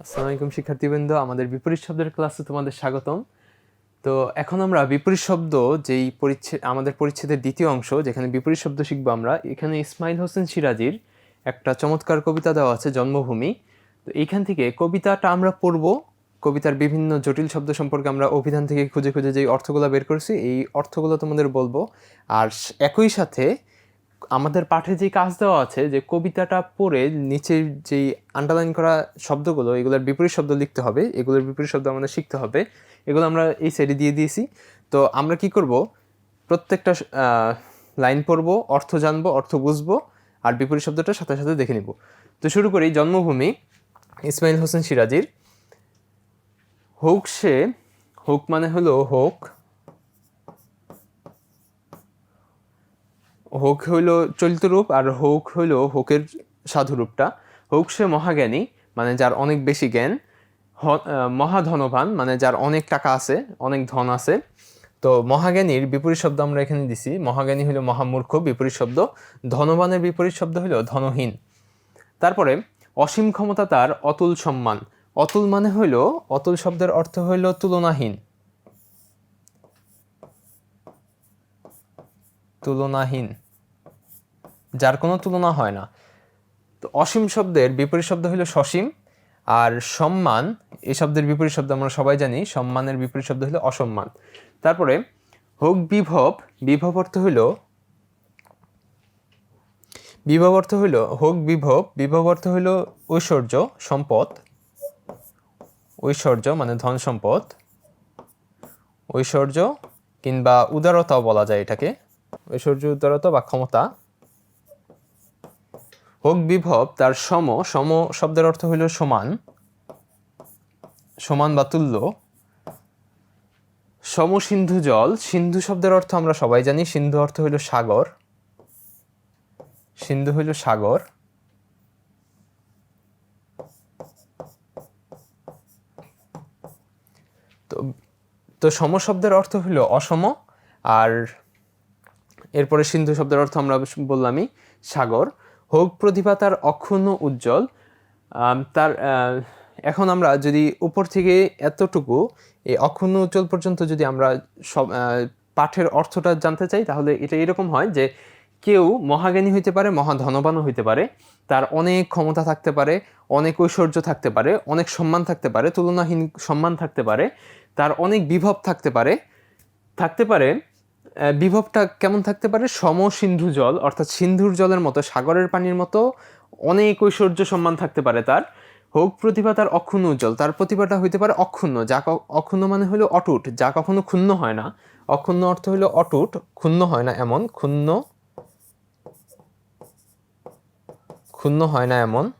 আসসালামু আলাইকুম, শিক্ষার্থীবৃন্দ। আমাদের বিপরীত শব্দের ক্লাসে তোমাদের স্বাগতম। তো এখন আমরা বিপরীত শব্দ যেই পরিচ্ছেদ, আমাদের পরিচ্ছেদের দ্বিতীয় অংশ, যেখানে বিপরীত শব্দ শিখব আমরা, এখানে ইসমাইল হোসেন সিরাজির একটা চমৎকার কবিতা দেওয়া আছে, জন্মভূমি। তো এইখান থেকে কবিতাটা আমরা পড়ব। কবিতার বিভিন্ন জটিল শব্দ সম্পর্কে আমরা অভিধান থেকে খুঁজে খুঁজে যেই অর্থগুলো বের করেছি, এই অর্থগুলো তোমাদের বলব। আর একই সাথে আমাদের পাঠে যে কাজ দেওয়া আছে, যে কবিতাটা পড়ে নিচের যেই আন্ডারলাইন করা শব্দগুলো, এগুলোর বিপরীত শব্দ লিখতে হবে, এগুলোর বিপরীত শব্দ আমাদের শিখতে হবে। এগুলো আমরা এই সাইডে দিয়ে দিয়েছি। তো আমরা কি করব? প্রত্যেকটা লাইন পড়ব, অর্থ জানব, অর্থ বুঝব, আর বিপরীত শব্দটা সাথে সাথে দেখে নিব। তো শুরু করি, জন্মভূমি, ইসমাইল হোসেন সিরাজির। হোক সে, হোক মানে হলো হোক হোক হইল চলিত রূপ আর হোক হইল হোকের সাধু রূপটা। হোক সে মহাজ্ঞানী মানে যার অনেক বেশি জ্ঞান মহাধনবান মানে যার অনেক টাকা আছে, অনেক ধন আছে। তো মহাজ্ঞানীর বিপরীত শব্দ আমরা এখানে দিছি। মহাজ্ঞানী হইল মহামূর্খ, বিপরীত শব্দ। ধনবানের বিপরীত শব্দ হইল ধনহীন। তারপরে অসীম ক্ষমতা তার, অতুল সম্মান। অতুল মানে হইল, অতুল শব্দের অর্থ হইল তুলনাহীন। তুলনাহীন। যার কোনো তুলনা হয় না। তো অসীম শব্দের বিপরীত শব্দ হলো সসীম, আর সম্মান, এই শব্দের বিপরীত শব্দ আমরা সবাই জানি, সম্মানের বিপরীত শব্দ হলো অসম্মান। তারপরে হোক বিভব বিভব অর্থ হইল বিভব অর্থ হইল হোক বিভব বিভব অর্থ হইল ঐশ্বর্য, সম্পদ, ঐশ্বর্য মানে ধন সম্পদ, ঐশ্বর্য কিংবা উদারতাও বলা যায় এটাকে, ঐশ্বর্য, উদারতা বা ক্ষমতা। হোক বিভব, তার সম সম শব্দের অর্থ হইল সমান। সমান বা তুল্য। সম সিন্ধু জল, সিন্ধু শব্দের অর্থ আমরা সবাই জানি, সিন্ধু অর্থ হইল সাগর। সিন্ধু হইল সাগর। তো তো সম শব্দের অর্থ হইল অসম, আর এরপরে সিন্ধু শব্দের অর্থ আমরা বললামই সাগর। হোক প্রতিভা তার অক্ষুণ্ণ উজ্জ্বল। তার এখন আমরা যদি উপর থেকে এতটুকু এই অক্ষুণ্ণ উজ্জ্বল পর্যন্ত যদি আমরা সব পাঠের অর্থটা জানতে চাই, তাহলে এটা এরকম হয় যে কেউ মহাজ্ঞানী হইতে পারে, মহাধনবানও হইতে পারে, তার অনেক ক্ষমতা থাকতে পারে, অনেক ঐশ্বর্য থাকতে পারে, অনেক সম্মান থাকতে পারে, তুলনাহীন সম্মান থাকতে পারে, তার অনেক বিভব থাকতে পারে থাকতে পারে বিভবটা কেমন থাকতে পারে? সম সিন্ধু জল, অর্থাৎ সিন্ধুর জলের মতো, সাগরের পানির মতো অনেক ঐশ্বর্য সম্মান থাকতে পারে তার। হোক প্রতিভা তার অক্ষুণ্ণ উজ্জ্বল। তার প্রতিভাটা হইতে পারে অক্ষুণ্ণ। যা অক্ষুণ্ণ মানে হলো অটুট, যা কখনো ক্ষুণ্ণ হয় না। অক্ষুণ্ণ অর্থ হলো অটুট, ক্ষুণ্ণ হয় না এমন, ক্ষুণ্ণ ক্ষুণ্ণ হয় না এমন।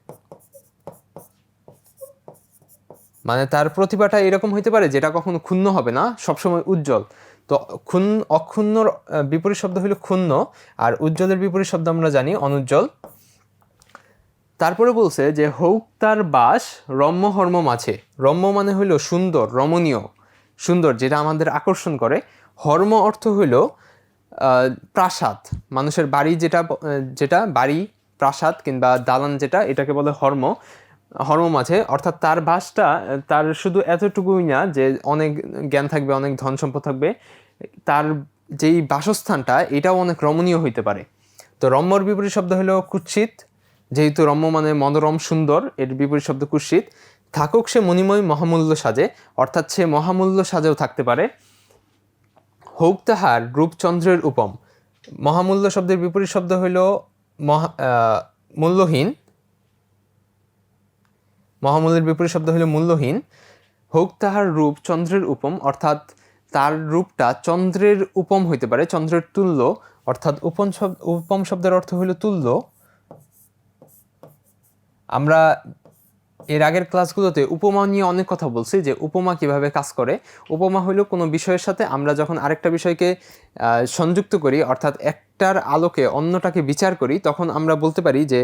মানে তার প্রতিভাটা এরকম হইতে পারে যেটা কখনো ক্ষুণ্ণ হবে না, সবসময় উজ্জ্বল। তো ক্ষুণ্ণ অক্ষুণ্ণর বিপরীত শব্দ হলো ক্ষুণ্ণ, আর উজ্জ্বলের বিপরীত শব্দ আমরা জানি অনুজ্জ্বল। তারপরে বলছে যে হৌক তার বাস রম্য হর্ম মাঝে রম্য মানে হইল সুন্দর, রমণীয়। সুন্দর, যেটা আমাদের আকর্ষণ করে। হর্ম অর্থ হইল প্রাসাদ। মানুষের বাড়ি যেটা যেটা, বাড়ি, প্রাসাদ কিংবা দালান যেটা, এটাকে বলে হর্ম। হর্ম আছে, অর্থাৎ তার বাসটা, তার শুধু এতটুকুই না যে অনেক জ্ঞান থাকবে, অনেক ধন সম্পদ থাকবে, তার যেই বাসস্থানটা, এটাও অনেক রমণীয় হইতে পারে। তো রম্যর বিপরীত শব্দ হলো কুৎসিত, যেহেতু রম্য মানে মনোরম, সুন্দর, এর বিপরীত শব্দ কুৎসিত। থাকুক সে মণিময় মহামূল্য সাজে, অর্থাৎ সে মহামূল্য সাজেও থাকতে পারে। হোক তাহার রূপচন্দ্রের উপম। মহামূল্য শব্দের বিপরীত শব্দ হইল মহা মূল্যহীন মহামূল্যের বিপরীত শব্দ হলো মূল্যহীন। হোক তাহার রূপ চন্দ্রের উপম, অর্থাৎ তার রূপটা চন্দ্রের উপম হইতে পারে, চন্দ্রের তুল্য, অর্থাৎ উপম শব্দ উপম শব্দের অর্থ হইল তুল্য। আমরা এর আগের ক্লাসগুলোতে উপমা নিয়ে অনেক কথা বলছি, যে উপমা কীভাবে কাজ করে। উপমা হলো কোনো বিষয়ের সাথে আমরা যখন আরেকটা বিষয়কে সংযুক্ত করি, অর্থাৎ একটার আলোকে অন্যটাকে বিচার করি, তখন আমরা বলতে পারি যে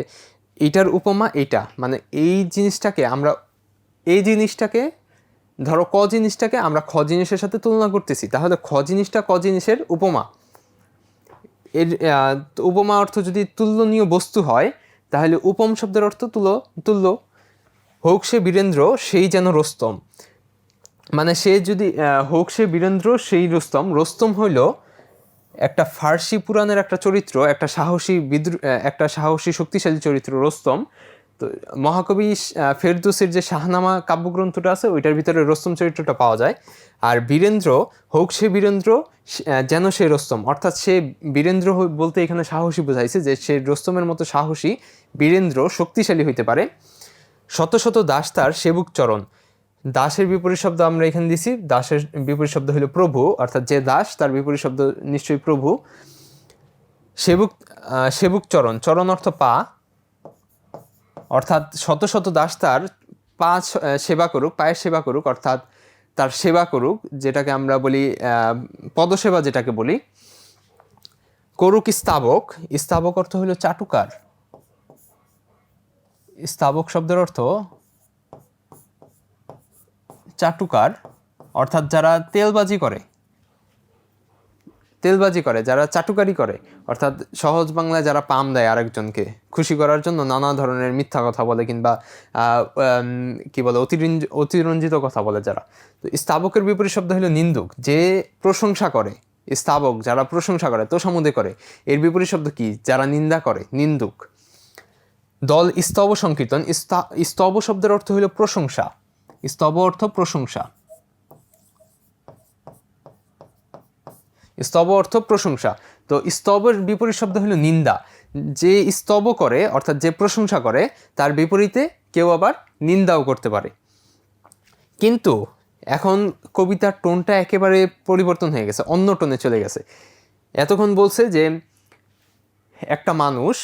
এইটার উপমা এইটা মানে এই জিনিসটাকে আমরা, এই জিনিসটাকে, ধরো ক জিনিসটাকে আমরা খ জিনিসের সাথে তুলনা করতেছি। তাহলে খ জিনিসটা ক জিনিসের উপমা। এর উপমা অর্থ যদি তুলনীয় বস্তু হয়, তাহলে উপম শব্দের অর্থ তুলো, তুল্য। হোক সে বীরেন্দ্র, সেই যেন রোস্তম। মানে সে যদি হোক সে বীরেন্দ্র, সেই রোস্তম। রোস্তম হইল একটা ফার্সি পুরাণের একটা চরিত্র, একটা সাহসী বিদ্রো একটা সাহসী শক্তিশালী চরিত্র, রোস্তম। তো মহাকবি ফেরদৌসির যে শাহনামা কাব্যগ্রন্থটা আছে, ওইটার ভিতরে রোস্তম চরিত্রটা পাওয়া যায়। আর বীরেন্দ্র, হোক সে বীরেন্দ্র যেন সে রোস্তম। অর্থাৎ সে বীরেন্দ্র বলতে এখানে সাহসী বোঝাইছে যে সে রোস্তমের মতো সাহসী বীরেন্দ্র শক্তিশালী হইতে পারে। শত শত দাস তার সেবুক চরণ। দাসের বিপরীত শব্দ আমরা এখানে দিছি। দাসের বিপরীত শব্দ হলো প্রভু, অর্থাৎ যে দাস, তার বিপরীত শব্দ নিশ্চয়ই প্রভু। সেবুক সেবক চরণ চরণ অর্থ পা। অর্থাৎ শত শত দাস তার পা সেবা করুক, পায়ের সেবা করুক, অর্থাৎ তার সেবা করুক, যেটাকে আমরা বলি পদসেবা যেটাকে বলি। করুক স্তাবক স্তাবক অর্থ হলো চাটুকার। স্তাবক শব্দের অর্থ চাটুকার, অর্থাৎ যারা তেলবাজি করে তেলবাজি করে, যারা চাটুকারি করে, অর্থাৎ সহজ বাংলায় যারা পাম দেয় আরেকজনকে খুশি করার জন্য নানা ধরনের মিথ্যা কথা বলে কিংবা কি বলে, অতিরঞ্জ, অতিরঞ্জিত কথা বলে যারা। তো স্তাবকের বিপরীত শব্দ হলো নিন্দুক। যে প্রশংসা করে, স্তাবক যারা প্রশংসা করে তো সমুদে করে, এর বিপরীত শব্দ কি? যারা নিন্দা করে, নিন্দুক। দল স্তব সংকীর্তন স্তব শব্দের অর্থ হলো প্রশংসা। স্তব অর্থ প্রশংসা। স্তব অর্থ প্রশংসা। তো স্তবের বিপরীত শব্দ হলো নিন্দা। যে স্তব করে, অর্থাৎ যে প্রশংসা করে, তার বিপরীতে কেউ আবার নিন্দাও করতে পারে। কিন্তু এখন কবিতার টোনটা একেবারে পরিবর্তন হয়ে গেছে, অন্য টোনে চলে গেছে। এতক্ষণ বলছে যে, একটা মানুষ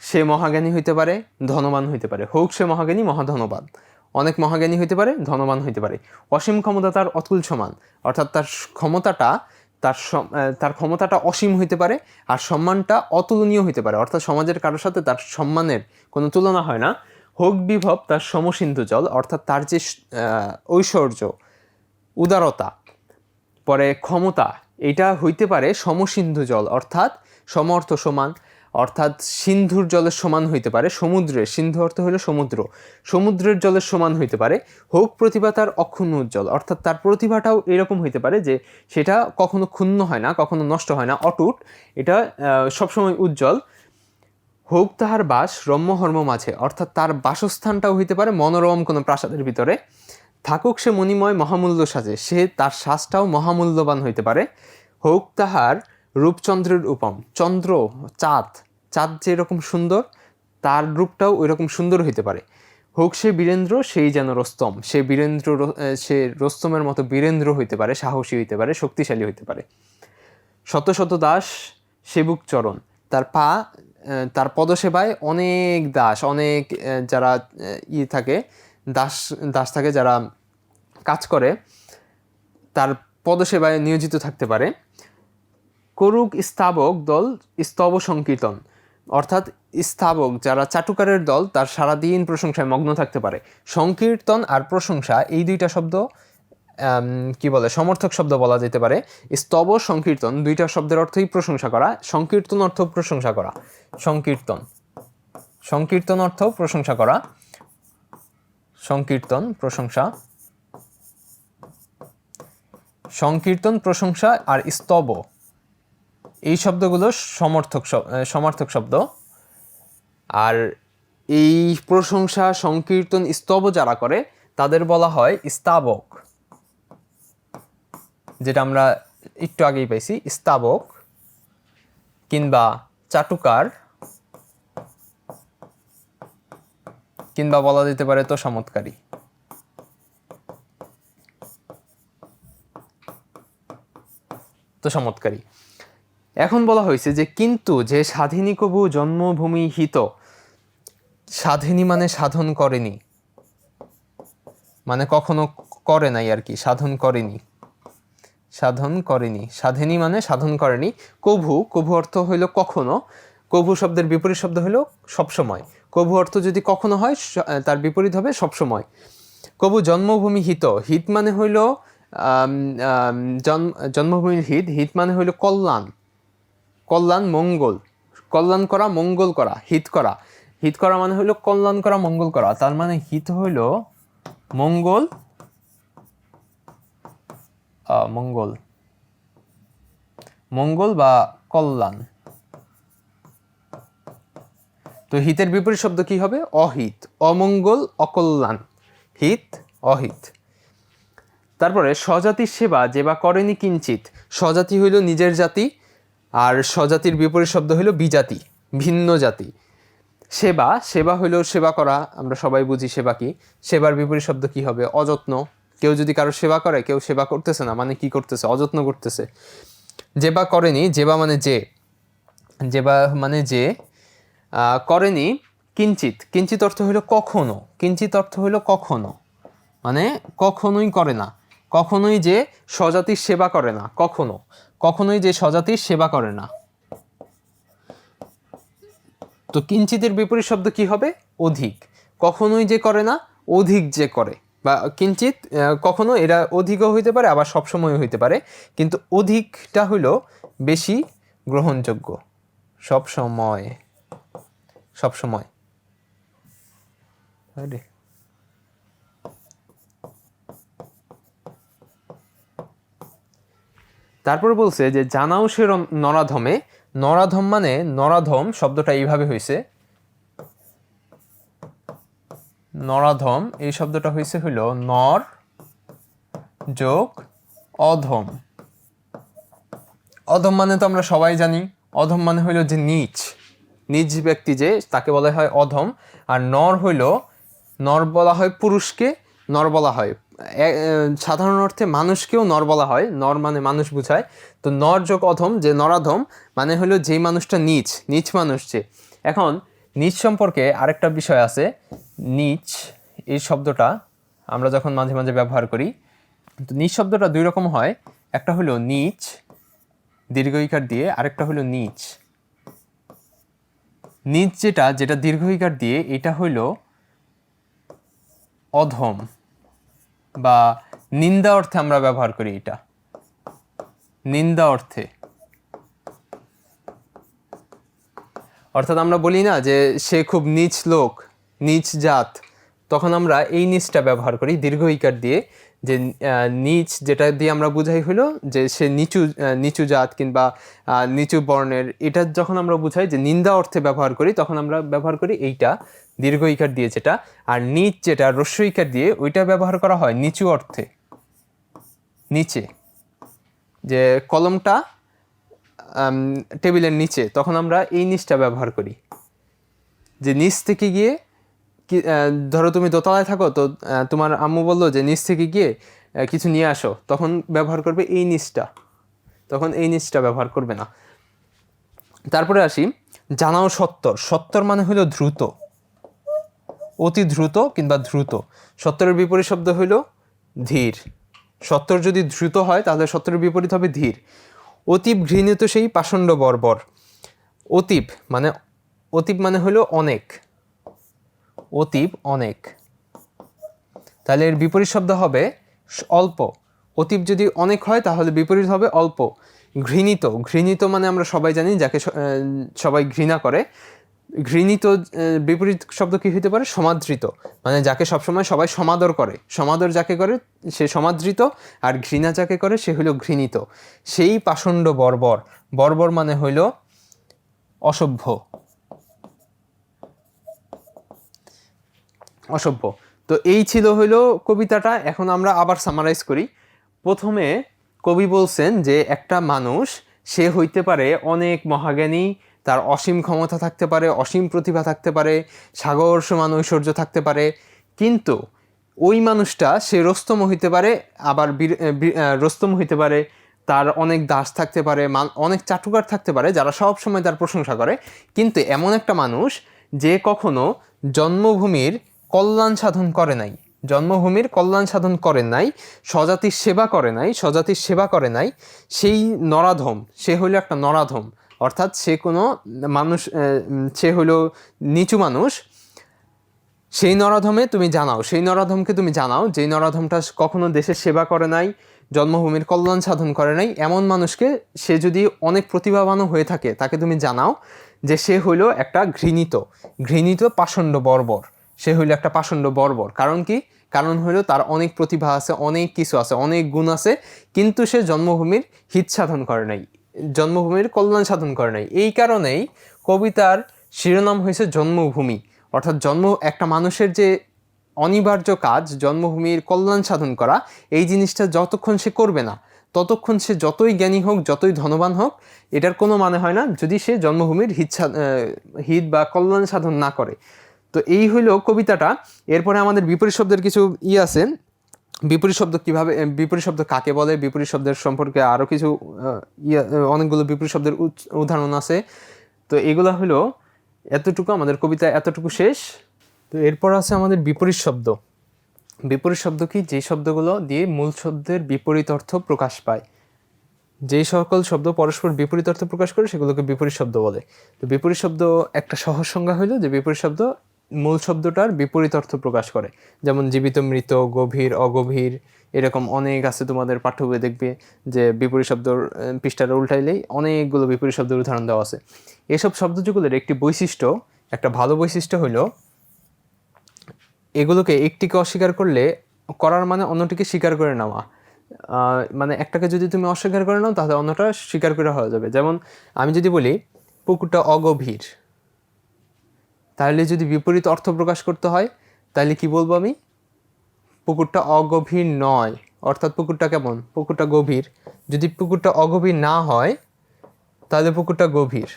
সে মহাজ্ঞানী হইতে পারে, ধনবান হইতে পারে। হোক সে মহাজ্ঞানী, মহাধনবান। অনেক মহাজ্ঞানী হইতে পারে, ধনবান হইতে পারে। অসীম ক্ষমতা তার অতুল সমান। অর্থাৎ তার ক্ষমতাটা, তার তার ক্ষমতাটা অসীম হইতে পারে আর সম্মানটা অতুলনীয় হইতে পারে। অর্থাৎ সমাজের কারোর সাথে তার সম্মানের কোনো তুলনা হয় না। হোক বিভব তার সমসিন্ধু জল, অর্থাৎ তার যে ঐশ্বর্য, উদারতা, পরে ক্ষমতা এটা হইতে পারে সমসিন্ধু জল, অর্থাৎ সমর্থ সমান। অর্থাৎ সিন্ধুর জলের সমান হইতে পারে সমুদ্রের সিন্ধু অর্থ হলো সমুদ্র, সমুদ্রের জলের সমান হইতে পারে হোক প্রতিভা তার অক্ষুণ্ণ উজ্জ্বল। অর্থাৎ তার প্রতিভাটাও এরকম হইতে পারে যে সেটা কখনো ক্ষুণ্ণ হয় না, কখনো নষ্ট হয় না, অটুট, এটা সবসময় উজ্জ্বল। হোক তাহার বাস রম্যহর্ম মাঝে, অর্থাৎ তার বাসস্থানটাও হইতে পারে মনোরম কোনো প্রাসাদের ভিতরে। থাকুক সে মণিময় মহামূল্য সাজে, সে তার শ্বাসটাও মহামূল্যবান হইতে পারে। হোক তাহার রূপচন্দ্রের উপম। চন্দ্র, চাঁদ চাঁদ যেরকম সুন্দর, তার রূপটাও ওই রকম সুন্দর হইতে পারে। হোক সে বীরেন্দ্র, সেই যেন রস্তম। সে বীরেন্দ্র সে রস্তমের মতো বীরেন্দ্র হইতে পারে, সাহসী হইতে পারে, শক্তিশালী হইতে পারে। শত শত দাস, সেবক চরণ। তার পা তার পদসেবায় অনেক দাস, অনেক যারা ই থাকে, দাস দাস থাকে যারা কাজ করে, তার পদসেবায় নিয়োজিত থাকতে পারে। করুক স্থাবক দল স্তব সংকীর্তন। অর্থাৎ স্থাবক যারা চাটুকারের দল, তার সারাদিন প্রশংসায় মগ্ন থাকতে পারে। সংকীর্তন আর প্রশংসা, এই দুইটা শব্দ কি বলে, সমর্থক শব্দ বলা যেতে পারে। স্তব সংকীর্তন, দুইটা শব্দের অর্থই প্রশংসা করা। সংকীর্তন অর্থ প্রশংসা করা। সংকীর্তন। সংকীর্তন অর্থ প্রশংসা করা। সংকীর্তন, প্রশংসা। সংকীর্তন, প্রশংসা আর স্তব। এই শব্দগুলো সমর্থক সমার্থক শব্দ। আর এই প্রশংসা, সংকীর্তন, স্তব যারা করে, তাদের বলা হয় স্তাবক। যেটা আমরা একটু আগেই পাইছি, স্তাবক কিংবা চাটুকার কিংবা বলা যেতে পারে তো চমৎকারী। তো চমৎকারী। এখন বলা হয়েছে যে কিন্তু যে স্বাধীনী কবু জন্মভূমি হিত, স্বাধীনী মানে সাধন করেনি। মানে কখনো করে নাই আর কি, সাধন করেনি। সাধন করেনি। সাধেনী মানে সাধন করেনি। কভু কভু অর্থ হইল কখনো কভু শব্দের বিপরীত শব্দ হইল সবসময়। কভু অর্থ যদি কখনো হয় তার বিপরীত হবে সবসময়। কবু জন্মভূমি হিত হিত মানে হইল জন্ম- জন্মভূমির হিত হিত মানে হইল কল্যাণ। কল্যাণ মঙ্গল, কল্যাণ করা, মঙ্গল করা, হিত করা। হিত করা মানে হলো কল্যাণ করা, মঙ্গল করা। তার মানে হিত হইল মঙ্গল মঙ্গল। মঙ্গল বা কল্যাণ। তো হিতের বিপরীত শব্দ কি হবে? অহিত। অমঙ্গল, অকল্যাণ। হিত, অহিত। তারপরে স্বজাতির সেবা যে বা করেনি কিঞ্চিত। স্বজাতি হইল নিজের জাতি আর স্বজাতির বিপরীত শব্দ হইল বিজাতি, ভিন্ন জাতি। সেবা সেবা হইল সেবা করা, আমরা সবাই বুঝি সেবা কি। সেবার বিপরীত শব্দ কি হবে? অযত্ন। কেউ যদি কারও সেবা করে, কেউ সেবা করতেছে না মানে কি করতেছে? অযত্ন করতেছে। যে বা করেনি যে বা মানে যে। যে বা মানে যে করেনি, কিঞ্চিত। কিঞ্চিত অর্থ হইল কখনো। কিঞ্চিত অর্থ হইল কখনো। মানে কখনোই করে না। কখনোই যে স্বজাতির সেবা করে না, কখনো। কখনোই যে স্বজাতির সেবা করে না। তো কিঞ্চিতের বিপরীত শব্দ কি হবে? অধিক। কখনোই যে করে না, অধিক যে করে। বা কিঞ্চিত কখনো এরা অধিকও হইতে পারে, আবার সবসময় হইতে পারে। কিন্তু অধিকটা হইল বেশি গ্রহণযোগ্য। সব সময় সব সময় আরে। তারপর বলছে যে, জানাও সে নরাধমে। নরাধম মানে নরাধম শব্দটা এইভাবে হয়েছে নরাধম, এই শব্দটা হয়েছে হইল নর যোগ অধম। অধম মানে তো আমরা সবাই জানি। অধম মানে হইল যে নিচ নিজ ব্যক্তি যে, তাকে বলা হয় অধম। আর নর হইল, নর বলা হয় পুরুষকে, নর বলা হয় সাধারণ অর্থে মানুষকেও নর বলা হয়। নর মানে মানুষ বোঝায়। তো নর যোগ অধম, যে নরাধম মানে হলো যেই মানুষটা নিচ নিচ মানুষ যে। এখন, নিচ সম্পর্কে আরেকটা বিষয় আছে। নিচ, এই শব্দটা আমরা যখন মাঝে মাঝে ব্যবহার করি, তো নিচ শব্দটা দুই রকম হয়। একটা হলো নিচ দীর্ঘ ইকার দিয়ে, আরেকটা হলো নিচ। নিচ যেটা যেটা দীর্ঘ ইকার দিয়ে, এটা হইল অধম। বা নিন্দা অর্থে আমরা ব্যবহার করি এটা। নিন্দা অর্থে। অর্থাৎ আমরা বলি না যে সে খুব নিচ লোক, নিচ জাত। তখন আমরা এই নিচটা ব্যবহার করি দীর্ঘ ইকার দিয়ে। যে নিচ যেটা দিয়ে আমরা বুঝাই হলো যে সে নিচু নিচু জাত কিংবা নিচু বর্ণের, এটা যখন আমরা বুঝাই যে নিন্দা অর্থে ব্যবহার করি, তখন আমরা ব্যবহার করি এইটা, দীর্ঘ ইকার দিয়ে যেটা, আর নিচ যেটা, রস্য ইকার দিয়ে ওইটা ব্যবহার করা হয় নিচু অর্থে। নিচে। যে কলমটা টেবিলের নিচে, তখন আমরা এই নিচটা ব্যবহার করি। যে নিচ থেকে গিয়ে কি ধরো তুমি দোতলায় থাকো, তো তোমার আম্মু বলল যে নিচ থেকে গিয়ে কিছু নিয়ে আসো। তখন ব্যবহার করবে এই নিচটা। তখন এই নিচটা ব্যবহার করবে না। তারপরে আসি, জানাও সত্তর। সত্তর মানে হলো দ্রুত। অতি দ্রুত কিংবা দ্রুত। সত্তরের বিপরীত শব্দ হইল ধীর। সত্তর যদি দ্রুত হয়, তাহলে সত্তরের বিপরীত হবে ধীর। অতীব ঘৃণিত সেই পাষণ্ড বর্বর। অতীব মানে অতীব মানে হলো অনেক। অতীব অনেক। তাহলে এর বিপরীত শব্দ হবে অল্প। অতীব যদি অনেক হয়, তাহলে বিপরীত হবে অল্প। ঘৃণিত ঘৃণিত মানে আমরা সবাই জানি যাকে সবাই ঘৃণা করে। ঘৃণিত বিপরীত শব্দ কী হতে পারে? সমাদৃত। মানে যাকে সবসময় সবাই সমাদর করে। সমাদর যাকে করে? সে সমাদৃত। আর ঘৃণা যাকে করে? সে হইল ঘৃণিত। সেই পাষণ্ড বর্বর। বর্বর মানে হইল অসভ্য। অসভ্য। তো এই ছিল হইল কবিতাটা। এখন আমরা আবার সামারাইজ করি। প্রথমে কবি বলছেন যে, একটা মানুষ, সে হইতে পারে অনেক মহাজ্ঞানী, তার অসীম ক্ষমতা থাকতে পারে, অসীম প্রতিভা থাকতে পারে সাগর সমান ঐশ্বর্য থাকতে পারে। কিন্তু ওই মানুষটা, সে রস্তম হইতে পারে, আবার রস্তম হইতে পারে, তার অনেক দাস থাকতে পারে অনেক চাটুকার থাকতে পারে, যারা সব সময় তার প্রশংসা করে। কিন্তু এমন একটা মানুষ, যে কখনো জন্মভূমির কল্যাণ সাধন করে নাই। জন্মভূমির কল্যাণ সাধন করে নাই, স্বজাতির সেবা করে নাই, স্বজাতির সেবা করে নাই, সেই নরাধম, সে হইল একটা নরাধম। অর্থাৎ সে কোনো মানুষ সে হইল নিচু মানুষ। সেই নরাধমে তুমি জানাও, সেই নরাধমকে তুমি জানাও, যেই নরাধমটা কখনো দেশের সেবা করে নাই, জন্মভূমির কল্যাণ সাধন করে নাই, এমন মানুষকে সে যদি অনেক প্রতিভাবানও হয়ে থাকে, তাকে তুমি জানাও যে সে হইল একটা ঘৃণিত। ঘৃণিত পাষণ্ড বর্বর। সে হইল একটা পাষণ্ড বর্বর। কারণ কি? কারণ হইল তার অনেক প্রতিভা আছে, অনেক কিছু আছে, অনেক গুণ আছে, কিন্তু সে জন্মভূমির হিত সাধন করে নাই। জন্মভূমির কল্যাণ সাধন করে নাই। এই কারণেই কবিতার শিরোনাম হয়েছে জন্মভূমি। অর্থাৎ জন্ম, একটা মানুষের যে অনিবার্য কাজ, জন্মভূমির কল্যাণ সাধন করা, এই জিনিসটা যতক্ষণ সে করবে না, ততক্ষণ সে যতই জ্ঞানী হোক, যতই ধনবান হোক, এটার কোনো মানে হয় না। যদি সে জন্মভূমির হিত হিত বা কল্যাণ সাধন না করে তো এই হইল কবিতাটা। এরপরে আমাদের বিপরীত শব্দের কিছু ই আছে। বিপরীত শব্দ কীভাবে বিপরীত শব্দ কাকে বলে? বিপরীত শব্দের সম্পর্কে আরও কিছু ইয়া অনেকগুলো বিপরীত শব্দের উদাহরণ আছে। তো এগুলো হলো এতটুকু আমাদের কবিতা, এতটুকু শেষ। তো এরপর আছে আমাদের বিপরীত শব্দ। বিপরীত শব্দ কি? যে শব্দগুলো দিয়ে মূল শব্দের বিপরীত অর্থ প্রকাশ পায়। যেই সকল শব্দ পরস্পর বিপরীত অর্থ প্রকাশ করে, সেগুলোকে বিপরীত শব্দ বলে। তো বিপরীত শব্দ একটা সহজ সংজ্ঞা হইল যে বিপরীত শব্দ মূল শব্দটার বিপরীত অর্থ প্রকাশ করে। যেমন জীবিত, মৃত, গভীর, অগভীর এরকম অনেক আছে তোমাদের পাঠ্য বইয়ে দেখবে যে বিপরীত শব্দ পৃষ্ঠাটা উল্টাইলেই অনেকগুলো বিপরীত শব্দের উদাহরণ দেওয়া আছে। এসব শব্দযুগলের একটি বৈশিষ্ট্য, একটা ভালো বৈশিষ্ট্য হলো এগুলোকে একটিকে অস্বীকার করলে করার মানে অন্যটিকে স্বীকার করে নেওয়া। মানে একটাকে যদি তুমি অস্বীকার করে নাও, তাহলে অন্যটা স্বীকার করে হয়ে যাবে। যেমন আমি যদি বলি, পুকুরটা অগভীর। তাহলে যদি বিপরীত অর্থ প্রকাশ করতে হয়, তাহলে কি বলব আমি? পুকুরটা অগভীর নয়। অর্থাৎ পুকুরটা কেমন? পুকুরটা গভীর। যদি পুকুরটা অগভীর না হয়, তাহলে পুকুরটা গভীর।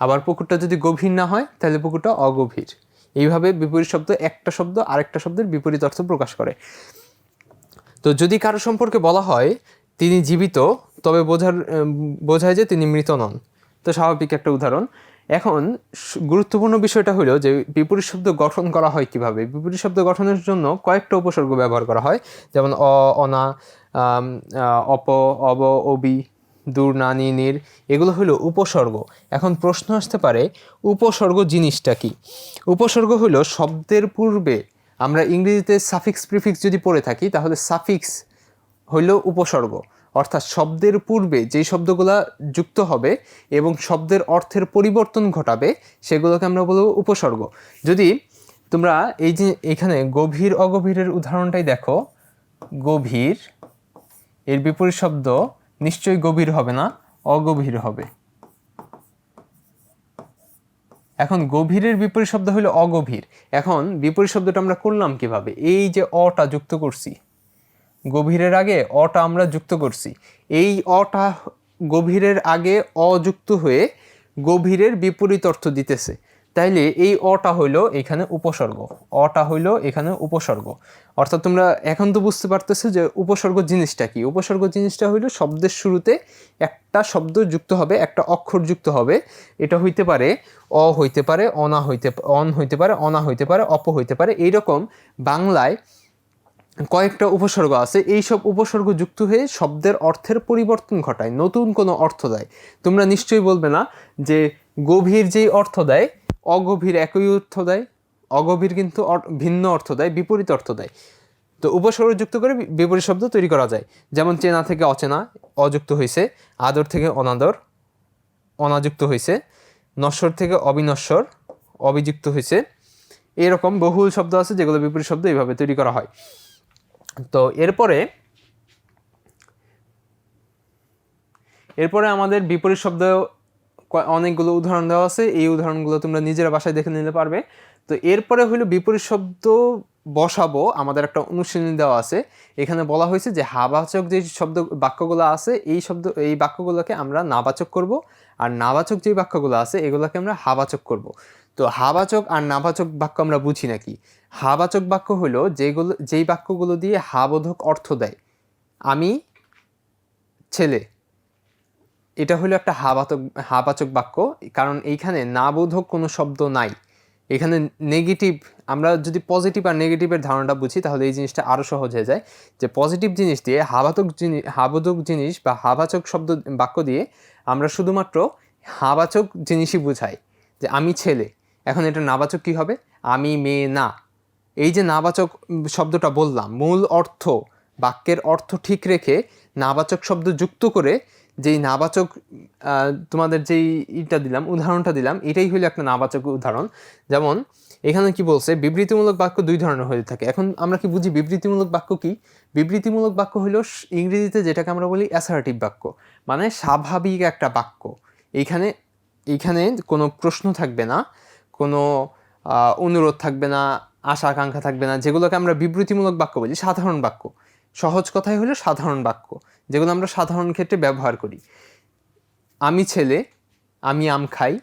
আবার পুকুরটা যদি গভীর না হয়, তাহলে পুকুরটা অগভীর। এইভাবে বিপরীত শব্দ একটা শব্দ আরেকটা শব্দের বিপরীত অর্থ প্রকাশ করে। তো যদি কারও সম্পর্কে বলা হয়, তিনি জীবিত, তবে বোঝার বোঝায় যে তিনি মৃত নন। তো স্বাভাবিক একটা উদাহরণ। এখন গুরুত্বপূর্ণ বিষয়টা হলো যে বিপরীত শব্দ গঠন করা হয় কীভাবে? বিপরীত শব্দ গঠনের জন্য কয়েকটা উপসর্গ ব্যবহার করা হয়। যেমন অ, অনা অপ, অব, অবি, দূর নানি নির, এগুলো হলো উপসর্গ। এখন প্রশ্ন আসতে পারে, উপসর্গ জিনিসটা কি? উপসর্গ হলো শব্দের পূর্বে আমরা ইংরেজিতে সাফিক্স প্রিফিক্স যদি পড়ে থাকি, তাহলে সাফিক্স হইল উপসর্গ। অর্থাৎ শব্দের পূর্বে যেই শব্দগুলা যুক্ত হবে এবং শব্দের অর্থের পরিবর্তন ঘটাবে, সেগুলোকে আমরা বলব উপসর্গ। যদি তোমরা এই যে এখানে গভীর অগভীরের উদাহরণটাই দেখো, গভীর, এর বিপরীত শব্দ নিশ্চয়ই গভীর হবে না, অগভীর হবে। এখন গভীরের বিপরীত শব্দ হলো অগভীর। এখন বিপরীত শব্দটা আমরা করলাম কীভাবে? এই যে অটা যুক্ত করছি গভীরের আগে অটা আমরা যুক্ত করছি। এই অটা গভীরের আগে অযুক্ত হয়ে গভীরের বিপরীত অর্থ দিতেছে। তাইলে এই অটা হইল এখানে উপসর্গ। অটা হইল এখানে উপসর্গ। অর্থাৎ তোমরা এখন তো বুঝতে পারতেছো যে উপসর্গ জিনিসটা কি? উপসর্গ জিনিসটা হইল শব্দের শুরুতে একটা শব্দ যুক্ত হবে, একটা অক্ষর যুক্ত হবে। এটা হইতে পারে অ হইতে পারে, অনা হইতে, অন হইতে পারে, অনা হইতে পারে, অপ হইতে পারে। এইরকম বাংলায় কয়েকটা উপসর্গ আছে। এই সব উপসর্গ যুক্ত হয়ে শব্দের অর্থের পরিবর্তন ঘটায়, নতুন কোনো অর্থ দেয়। তোমরা নিশ্চয়ই বলবে না যে গভীর যেই অর্থ দেয়, অগভীর একই অর্থ দেয়, অগভীর কিন্তু ভিন্ন অর্থ দেয়, বিপরীত অর্থ দেয়। তো উপসর্গ যুক্ত করে বিপরীত শব্দ তৈরি করা যায়। যেমন চেনা থেকে অচেনা, অযুক্ত হয়েছে আদর থেকে অনাদর, অনাযুক্ত হয়েছে নশ্বর থেকে অবিনশ্বর অবিযুক্ত হয়েছে এরকম বহুল শব্দ আছে যেগুলো বিপরীত শব্দ এইভাবে তৈরি করা হয়। তো এরপরে এরপরে আমাদের বিপরীত শব্দ অনেকগুলো উদাহরণ দেওয়া আছে। এই উদাহরণগুলো তোমরা নিজেরা বাসায় দেখে নিতে পারবে। তো এরপরে হইল বিপরীত শব্দ বসাবো। আমাদের একটা অনুশীলনী দেওয়া আছে। এখানে বলা হয়েছে যে হাবাচক যে শব্দ বাক্যগুলো আছে, এই শব্দ, এই বাক্যগুলোকে আমরা নাবাচক করব। আর নাবাচক যে বাক্যগুলো আছে, এগুলোকে আমরা হাবাচক করব। তো হাবাচক আর নাবাচক বাক্য আমরা বুঝি নাকি? হাবাচক বাক্য হলো যেগুলো, যেই বাক্যগুলো দিয়ে হাবোধক অর্থ দেয়। আমি, ছেলে। এটা হলো একটা হাবাচক হাবাচক বাক্য, কারণ এইখানে নাবোধক কোনো শব্দ নাই। এখানে নেগেটিভ, আমরা যদি পজিটিভ আর নেগেটিভের ধারণাটা বুঝি, তাহলে এই জিনিসটা আরও সহজ হয়ে যায়। যে পজিটিভ জিনিস দিয়ে হাবাতক জিনিস হাবোধক জিনিস বা হাবাচক শব্দ, বাক্য দিয়ে আমরা শুধুমাত্র হাবাচক জিনিসই বুঝাই। যে আমি ছেলে। এখন এটা নাবাচক কি হবে? আমি মেয়ে না। এই যে নাবাচক শব্দটা বললাম, মূল অর্থ, বাক্যের অর্থ ঠিক রেখে নাবাচক শব্দ যুক্ত করে যেই নাবাচক তোমাদের যেই ইটা দিলাম, উদাহরণটা দিলাম, এটাই হলো একটা নাবাচক উদাহরণ। যেমন, এখানে কি বলছে, বিবৃতিমূলক বাক্য দুই ধরনের হয়ে থাকে। এখন আমরা কি বুঝি বিবৃতিমূলক বাক্য কি? বিবৃতিমূলক বাক্য হলো ইংরেজিতে যেটাকে আমরা বলি অ্যাসার্টিভ বাক্য মানে স্বাভাবিক একটা বাক্য। এইখানে এইখানে কোনো প্রশ্ন থাকবে না। কোনো অনুরোধ থাকবে না, আশা, আকাঙ্ক্ষা থাকবে না, যেগুলোকে আমরা বিবৃতিমূলক বাক্য বলি, সাধারণ বাক্য। সহজ কথাই হলো সাধারণ বাক্য, যেগুলো আমরা সাধারণ ক্ষেত্রে ব্যবহার করি। আমি ছেলে, আমি আম খাই,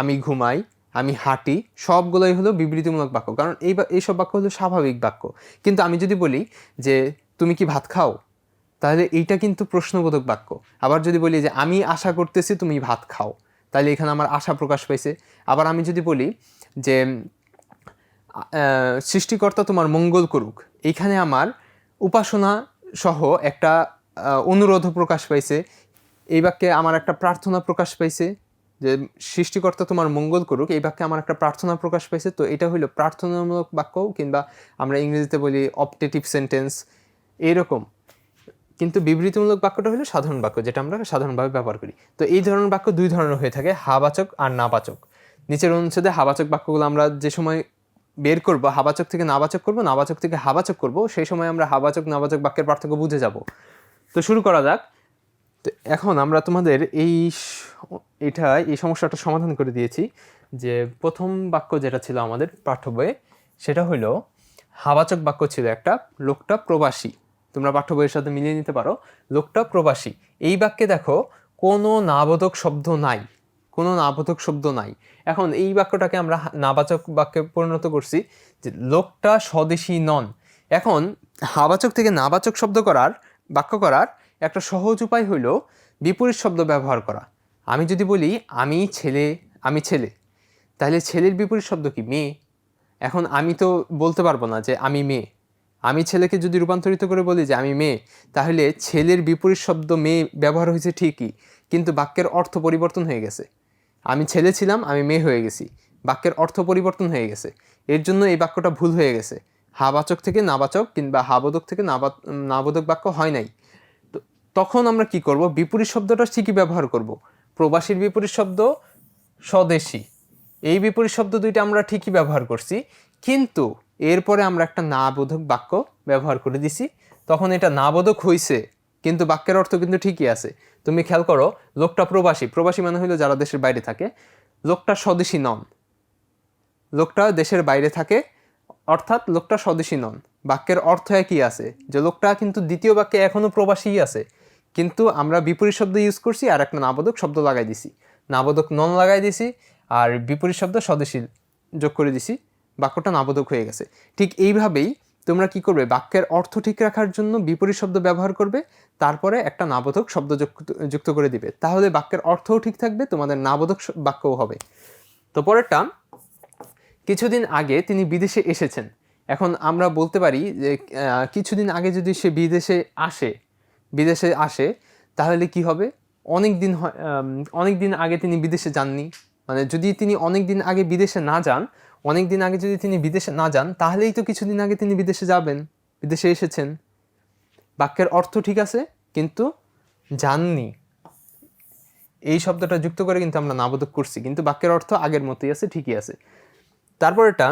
আমি ঘুমাই, আমি হাঁটি, সবগুলোই হলো বিবৃতিমূলক বাক্য। কারণ এই এইসব বাক্য হলো স্বাভাবিক বাক্য। কিন্তু আমি যদি বলি যে, তুমি কি ভাত খাও? তাহলে এইটা কিন্তু প্রশ্নবোধক বাক্য। আবার যদি বলি যে, আমি আশা করতেছি তুমি ভাত খাও। তাহলে এখানে আমার আশা প্রকাশ পাইছে। আবার আমি যদি বলি যে সৃষ্টিকর্তা তোমার মঙ্গল করুক এইখানে আমার উপাসনা সহ একটা অনুরোধ প্রকাশ পাইছে। এই বাক্যে আমার একটা প্রার্থনা প্রকাশ পাইছে যে, সৃষ্টিকর্তা তোমার মঙ্গল করুক, এই বাক্যে আমার একটা প্রার্থনা প্রকাশ পাইছে। তো এটা হইল প্রার্থনামূলক বাক্য কিংবা আমরা ইংরেজিতে বলি অপটেটিভ সেন্টেন্স এইরকম কিন্তু বিবৃতিমূলক বাক্যটা হলো সাধারণ বাক্য, যেটা আমরা সাধারণভাবে ব্যবহার করি। তো এই ধরনের বাক্য দুই ধরনের হয়ে থাকে, হাবাচক আর নাবাচক। নিচের অনুচ্ছেদে হাবাচক বাক্যগুলো আমরা যে সময় বের করব, হাবাচক থেকে নাবাচক করব, নাবাচক থেকে হাবাচক করব, সেই সময় আমরা হাবাচক, নাবাচক বাক্যের পার্থক্য বুঝে যাব। তো শুরু করা যাক। তো এখন আমরা তোমাদের এই এটা, এই সমস্যাটা সমাধান করে দিয়েছি, যে প্রথম বাক্য যেটা ছিল আমাদের পাঠ্য বইয়ে, সেটা হলো, হাবাচক বাক্য ছিল একটা, লোকটা প্রবাসী। তোমরা পাঠ্য বইয়ের সাথে মিলিয়ে নিতে পারো। লোকটা প্রবাসী। এই বাক্যে দেখো, কোনো নাবোধক শব্দ নাই। কোনো নাবোধক শব্দ নাই। এখন এই বাক্যটাকে আমরা নাবাচক বাক্যে পরিণত করছি যে লোকটা স্বদেশী নন। এখন হাবাচক থেকে নাবাচক শব্দ করার, বাক্য করার একটা সহজ উপায় হলো বিপরীত শব্দ ব্যবহার করা। আমি যদি বলি, আমি ছেলে আমি ছেলে। তাহলে ছেলের বিপরীত শব্দ কি? মেয়ে। এখন আমি তো বলতে পারব না যে আমি মেয়ে। আমি ছেলেকে যদি রূপান্তরিত করে বলি যে আমি মেয়ে, তাহলে ছেলের বিপরীত শব্দ মেয়ে ব্যবহার হয়েছে ঠিকই, কিন্তু বাক্যের অর্থ পরিবর্তন হয়ে গেছে। আমি ছেলে ছিলাম, আমি মেয়ে হয়ে গেছি। বাক্যের অর্থ পরিবর্তন হয়ে গেছে। এর জন্য এই বাক্যটা ভুল হয়ে গেছে। হাবাচক থেকে নাবাচক কিংবা হাবোধক থেকে নাবা নাবোধক বাক্য হয় নাই। তো তখন আমরা কি করব? বিপরীত শব্দটা ঠিকই ব্যবহার করব। প্রবাসীর বিপরীত শব্দ স্বদেশী। এই বিপরীত শব্দ দুইটা আমরা ঠিকই ব্যবহার করছি, কিন্তু এরপরে আমরা একটা নাবোধক বাক্য ব্যবহার করে দিছি। তখন এটা নাবোধক হইছে, কিন্তু বাক্যের অর্থ কিন্তু ঠিকই আছে। তুমি খেয়াল করো, লোকটা প্রবাসী। প্রবাসী মানে হইল যারা দেশের বাইরে থাকে। লোকটা স্বদেশী নন। লোকটা দেশের বাইরে থাকে, অর্থাৎ লোকটা স্বদেশী নন। বাক্যের অর্থ একই আছে, যে লোকটা কিন্তু দ্বিতীয় বাক্যে এখনও প্রবাসীই আছে। কিন্তু আমরা বিপরীত শব্দ ইউজ করছি আর একটা নাবোধক শব্দ লাগাই দিছি। নাবোধক নন লাগাই দিছি আর বিপরীত শব্দ স্বদেশী যোগ করে দিছি। বাক্যটা নাবোধক হয়ে গেছে। ঠিক এইভাবেই তোমরা কি করবে? বাক্যের অর্থ ঠিক রাখার জন্য বিপরীত শব্দ ব্যবহার করবে, তারপরে একটা নাবোধক শব্দ যুক্ত করে দিবে। তাহলে বাক্যের অর্থও ঠিক থাকবে, তোমাদের নাবোধক বাক্যও হবে। তো পরেরটা, কিছুদিন আগে তিনি বিদেশে এসেছেন। এখন আমরা বলতে পারি যে কিছুদিন আগে যদি সে বিদেশে আসে বিদেশে আসে, তাহলে কি হবে? অনেক দিন অনেক দিন আগে তিনি বিদেশে যাননি। মানে যদি তিনি অনেক দিন আগে বিদেশে না যান অনেক দিন আগে যদি তিনি বিদেশে না যান, তাহলেই তো কিছুদিন আগে তিনি বিদেশে যাবেন, বিদেশে এসেছেন। বাক্যের অর্থ ঠিক আছে, কিন্তু যাননি এই শব্দটা যুক্ত করে কিন্তু আমরা নাবোধক করছি, কিন্তু বাক্যের অর্থ আগের মতোই আছে, ঠিকই আছে। তারপরেটা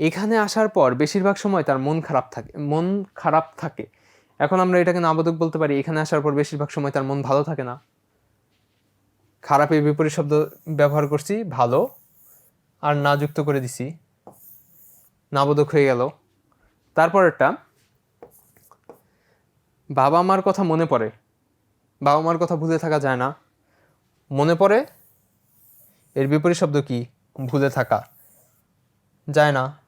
এখানে আসার পর বেশিরভাগ সময় তার মন খারাপ থাকে, মন খারাপ থাকে। এখন আমরা এটাকে নাবোধক বলতে পারি, এখানে আসার পর বেশিরভাগ সময় তার মন ভালো থাকে না। খারাপের বিপরীত শব্দ ব্যবহার করছি, ভালো। আর না যুক্ত করে দিছি। নাবোধক হয়ে গেল। তারপরেরটা, বাবা মার কথা মনে পড়ে। বাবা মার কথা ভুলে থাকা যায় না। মনে পড়ে, এর বিপরীত শব্দ কি? ভুলে থাকা। যায় না।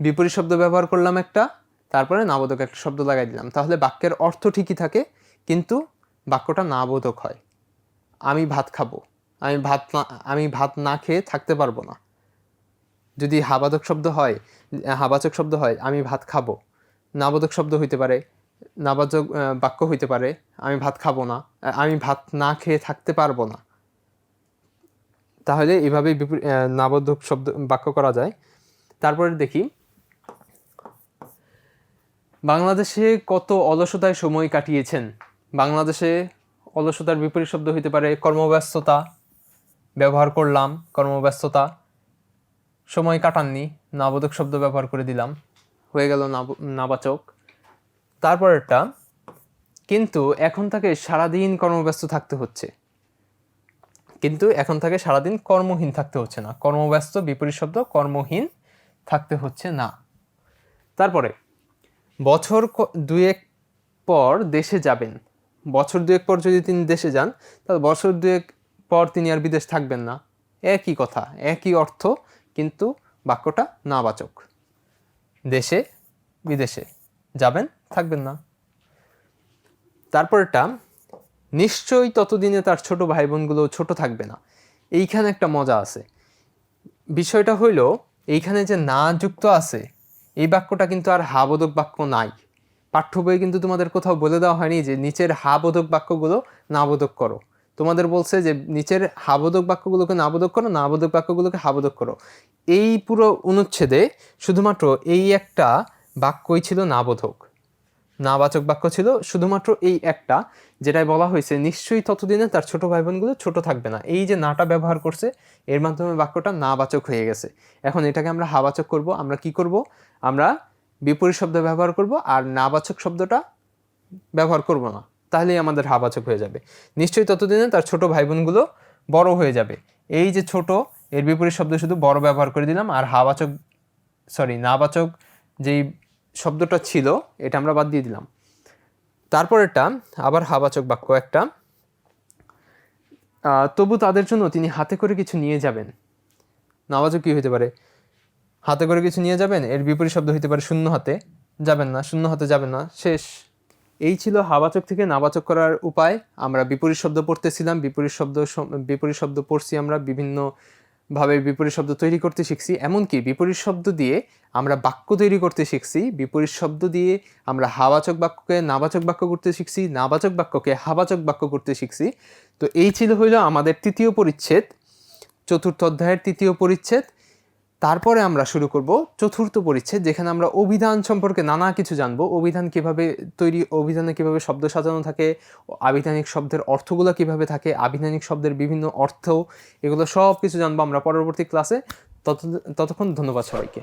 বিপরীত শব্দ ব্যবহার করলাম একটা, তারপরে নাবোধক একটা শব্দ লাগাই দিলাম। তাহলে বাক্যের অর্থ ঠিকই থাকে, কিন্তু বাক্যটা নাবোধক হয়। আমি ভাত খাব। আমি ভাত না আমি ভাত না খেয়ে থাকতে পারব না। যদি হাবাদক শব্দ হয় হাবাচক শব্দ হয় আমি ভাত খাব। নাবাদক শব্দ হইতে পারে নাবাচক বাক্য হইতে পারে আমি ভাত খাব না আমি ভাত না খেয়ে থাকতে পারব না। তাহলে এভাবে আহ, শব্দ বাক্য করা যায়। তারপরে দেখি বাংলাদেশে কত অলসতায় সময় কাটিয়েছেন? বাংলাদেশে অলসতার বিপরীত শব্দ হইতে পারে কর্মব্যস্ততা ব্যবহার করলাম, কর্মব্যস্ততা, সময় কাটাননি, নাবোধক শব্দ ব্যবহার করে দিলাম, হয়ে গেল নাব- নাবাচক। তারপরেরটা, কিন্তু এখন তাকে সারাদিন কর্মব্যস্ত থাকতে হচ্ছে। কিন্তু এখন তাকে সারাদিন কর্মহীন থাকতে হচ্ছে না, কর্মব্যস্ত বিপরীত শব্দ কর্মহীন থাকতে হচ্ছে না। তারপরে, বছর দুয়েক পর দেশে যাবেন। বছর দুয়েক পর যদি তিনি দেশে যান, তাহলে বছর দুয়েক পর তিনি আর বিদেশ থাকবেন না। একই কথা, একই অর্থ, কিন্তু বাক্যটা নাবাচক। দেশে, বিদেশে যাবেন, থাকবেন না। তারপরটা নিশ্চয়ই ততদিনে তার ছোট ভাই বোনগুলো ছোট থাকবে না। এইখানে একটা মজা আছে। বিষয়টা হইল, এইখানে যে না যুক্ত আছে, এই বাক্যটা কিন্তু আর হাবোধক বাক্য নাই। পাঠ্য বইয়ে কিন্তু তোমাদের কোথাও বলে দেওয়া হয়নি যে নিচের হাবোধক বাক্যগুলো নাবোধক করো। তোমাদের বলছে যে নিচের হাবোধক বাক্যগুলোকে নাবোধক করো নাবোধক বাক্যগুলোকে হাবোধক করো। এই পুরো অনুচ্ছেদে শুধুমাত্র এই একটা বাক্যই ছিল নাবোধক। নাবাচক বাক্য ছিল শুধুমাত্র এই একটা যেটাই বলা হয়েছে, নিশ্চয়ই ততদিনে তার ছোট ভাই বোনগুলো ছোটো থাকবে না। এই যে নাটা ব্যবহার করছে, এর মাধ্যমে বাক্যটা নাবাচক হয়ে গেছে। এখন এটাকে আমরা হাবাচক করব, আমরা কি করব? আমরা বিপরীত শব্দ ব্যবহার করব, আর নাবাচক শব্দটা ব্যবহার করব না। তাহলেই আমাদের হাবাচক হয়ে যাবে। নিশ্চয়ই ততদিনে তার ছোট ভাই বোনগুলো বড় হয়ে যাবে। এই যে ছোট, এর বিপরীত শব্দ শুধু বড় ব্যবহার করে দিলাম, আর হাবাচক সরি নাবাচক যেই শব্দটা ছিল, এটা আমরা বাদ দিয়ে দিলাম। তারপরেরটা, আবার হাবাচক বাক্য একটা। তবু তাদের জন্য তিনি হাতে করে কিছু নিয়ে যাবেন। নাবাচক কি হতে পারে? হাতে করে কিছু নিয়ে যাবেন, এর বিপরীত শব্দ হইতে পারে শূন্য হাতে। যাবেন না, শূন্য হাতে যাবেন না, শেষ। এই ছিল হাবাচক থেকে নাবাচক করার উপায়। আমরা বিপরীত শব্দ পড়তেছিলাম, বিপরীত শব্দ বিপরীত শব্দ পড়ছি আমরা বিভিন্ন ভাবে বিপরীত শব্দ তৈরি করতে শিখছি। এমনকি বিপরীত শব্দ দিয়ে আমরা বাক্য তৈরি করতে শিখছি, বিপরীত শব্দ দিয়ে আমরা হাবাচক বাক্যকে নাবাচক বাক্য করতে শিখছি, নাবাচক বাক্যকে হাবাচক বাক্য করতে শিখছি। তো এই ছিল হইল আমাদের তৃতীয় পরিচ্ছেদ, চতুর্থ অধ্যায়ের তৃতীয় পরিচ্ছেদ। তারপরে আমরা শুরু করব চতুর্থ পরিচ্ছেদ, যেখানে আমরা অভিধান সম্পর্কে নানা কিছু জানব। অভিধান কীভাবে তৈরি, অভিধানে কীভাবে শব্দ সাজানো থাকে, আবিধানিক শব্দের অর্থগুলো কীভাবে থাকে, আবিধানিক শব্দের বিভিন্ন অর্থ, এগুলো সব কিছু জানব আমরা পরবর্তী ক্লাসে। তত ততক্ষণ ধন্যবাদ সবাইকে।